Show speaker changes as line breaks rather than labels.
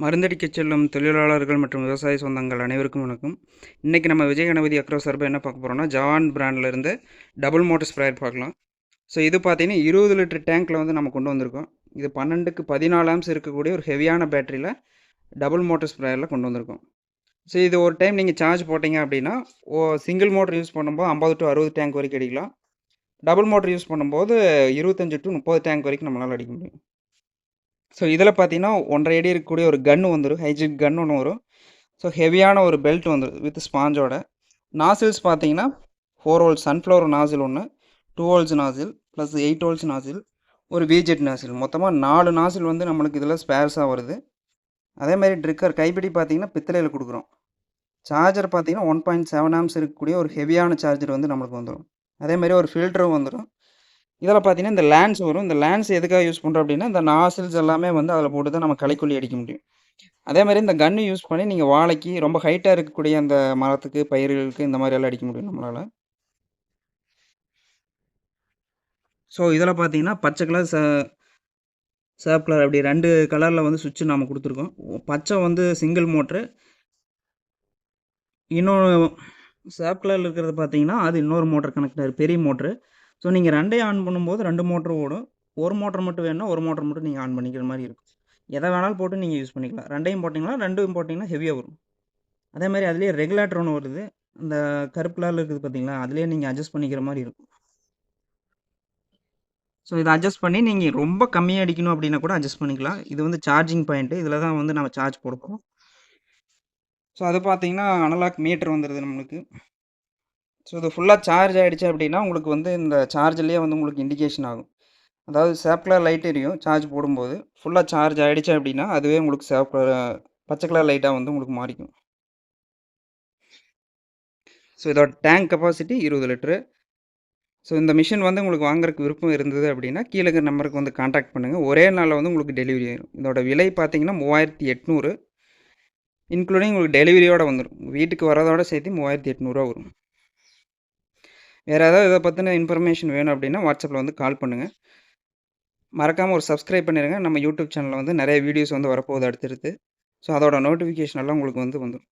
மருந்தடிக்கச் செல்லும் தொழிலாளர்கள் மற்றும் விவசாய சொந்தங்கள் அனைவருக்கும் வணக்கம். இன்றைக்கி நம்ம விஜய் கணபதி அக்ரோ சார்பாக என்ன பார்க்க போகிறோம்னா ஜவான் பிராண்டில் இருந்து டபுள் மோட்டர் ஸ்ப்ரேயர் பார்க்கலாம். ஸோ இது பார்த்தீங்கன்னா இருபது லிட்டர் டேங்க்கில் வந்து நம்ம கொண்டு வந்திருக்கோம். இது பன்னெண்டுக்கு பதினாலு ஆம்ஸ் இருக்கக்கூடிய ஒரு ஹெவியான பேட்டரியில் டபுள் மோட்டர் ஸ்ப்ரேயரில் கொண்டு வந்திருக்கோம். ஸோ இது ஒரு டைம் நீங்கள் சார்ஜ் போட்டிங்க அப்படின்னா ஓ சிங்கிள் மோட்டர் யூஸ் பண்ணும்போது ஐம்பது டு அறுபது டேங்க் வரைக்கும் அடிக்கலாம். டபுள் மோட்டர் யூஸ் பண்ணும்போது இருபத்தஞ்சி டு முப்பது டேங்க் வரைக்கும் நம்மளால் அடிக்க முடியும். ஸோ இதில் பார்த்தீங்கன்னா ஒன்றரை அடி இருக்கக்கூடிய ஒரு கன்று வந்துடும் ஹைஜிக் கன் ஒன்று வரும். ஸோ ஹெவியான ஒரு பெல்ட் வந்துடும் வித் ஸ்பாஞ்சோட நாசில்ஸ் பார்த்தீங்கன்னா ஃபோர் ஹோல்ஸ் சன்ஃப்ளவர் நாசில் ஒன்று two holes nozzle plus eight holes nozzle ஒரு விஜெட் நாசில் மொத்தமாக நாலு நாசில் வந்து நம்மளுக்கு இதில் ஸ்பேர்ஸாக வருது. அதே மாதிரி ட்ரிக்கர் கைப்பிடி பார்த்தீங்கன்னா பித்தளையில் கொடுக்குறோம். சார்ஜர் பார்த்தீங்கன்னா ஒன் பாயிண்ட் செவன் ஆம்ஸ் இருக்கக்கூடிய ஒரு ஹெவியான சார்ஜர் வந்து நம்மளுக்கு வந்துடும் அதே மாதிரி ஒரு ஃபில்டரும் வந்துடும் இதில் பார்த்தீங்கன்னா இந்த லேண்ட்ஸ் வரும். இந்த லேண்ட்ஸ் எதுக்காக யூஸ் பண்ணுறோம் அப்படின்னா இந்த நாசில்ஸ் எல்லாமே வந்து அதில் போட்டு தான் நம்ம களைக்குள்ளி அடிக்க முடியும். அதே மாதிரி இந்த கன்று யூஸ் பண்ணி நீங்கள் வாழைக்கு ரொம்ப ஹைட்டாக இருக்கக்கூடிய அந்த மரத்துக்கு பயிர்களுக்கு இந்த மாதிரி எல்லாம் அடிக்க முடியும் நம்மளால். ஸோ இதில் பார்த்தீங்கன்னா பச்சை கலர் ச சேப் கலர் அப்படி ரெண்டு கலரில் வந்து சுவிட்சு நம்ம கொடுத்துருக்கோம். பச்சை வந்து சிங்கிள் மோட்ரு இன்னொன்று சேப் கலரில் இருக்கிறது பார்த்தீங்கன்னா அது இன்னொரு மோட்டர் கனெக்டர் பெரிய மோட்ரு ஸோ நீங்கள் ரெண்டையும் ஆன் பண்ணும்போது ரெண்டு மோட்ரு ஓடும். ஒரு மோட்டர் மட்டும் வேணும்னா ஒரு மோட்டர் மட்டும் நீங்கள் ஆன் பண்ணிக்கிற மாதிரி இருக்கும். எதை வேணாலும் போட்டு நீங்கள் யூஸ் பண்ணிக்கலாம். ரெண்டையும் போட்டிங்கன்னா ரெண்டும் போட்டிங்கன்னா ஹெவியாக வரும். அதே மாதிரி அதுலேயே ரெகுலேட்டர் ஒன்று வருது. அந்த கருப்பு கலரில் இருக்குது பார்த்தீங்களா அதுலேயே நீங்கள் அட்ஜஸ்ட் பண்ணிக்கிற மாதிரி இருக்கும். ஸோ இதை அட்ஜஸ்ட் பண்ணி நீங்கள் ரொம்ப கம்மியாக அடிக்கணும் அப்படின்னா கூட அட்ஜஸ்ட் பண்ணிக்கலாம். இது வந்து சார்ஜிங் பாயிண்ட்டு இதில் தான் வந்து நம்ம சார்ஜ் போட ஸோ அது பார்த்தீங்கன்னா அனலாக் மீட்டர் வந்துடுது நம்மளுக்கு. ஸோ இது ஃபுல்லாக சார்ஜ் ஆகிடுச்சு அப்படின்னா உங்களுக்கு வந்து இந்த சார்ஜ்லேயே வந்து உங்களுக்கு இண்டிகேஷன் ஆகும். அதாவது சேப் கலர் லைட் எரியும் சார்ஜ் போடும்போது. ஃபுல்லாக சார்ஜ் ஆகிடுச்சு அப்படின்னா அதுவே உங்களுக்கு சேப் கலர் பச்சை கலர் லைட்டாக வந்து உங்களுக்கு மாறிக்கும். ஸோ இதோட டேங்க் கெப்பாசிட்டி இருபது லிட்ரு ஸோ இந்த மிஷின் வந்து உங்களுக்கு வாங்குறதுக்கு விருப்பம் இருந்தது அப்படின்னா கீழே இருக்கிற நம்பருக்கு வந்து காண்டாக்ட் பண்ணுங்கள் ஒரே நாளில் வந்து உங்களுக்கு டெலிவரி ஆயிடும் இதோட விலை பார்த்தீங்கன்னா மூவாயிரத்தி எட்நூறு. இன்க்ளூடிங் உங்களுக்கு டெலிவரியோடு வந்துடும் வீட்டுக்கு வரதோட சேர்த்து மூவாயிரத்தி எட்நூறுவா வரும். வேறு ஏதாவது இதை பற்றின இன்ஃபர்மேஷன் வேணும் அப்படின்னா வாட்ஸ்அப்பில் வந்து கால் பண்ணுங்கள் மறக்காமல் ஒரு சப்ஸ்கிரைப் பண்ணிடுங்க நம்ம யூடியூப் சேனலில் வந்து நிறைய வீடியோஸ் வந்து வரப்போகுது அடுத்தடுத்து. ஸோ அதோட நோட்டிஃபிகேஷன் எல்லாம் உங்களுக்கு வந்து வந்துடும்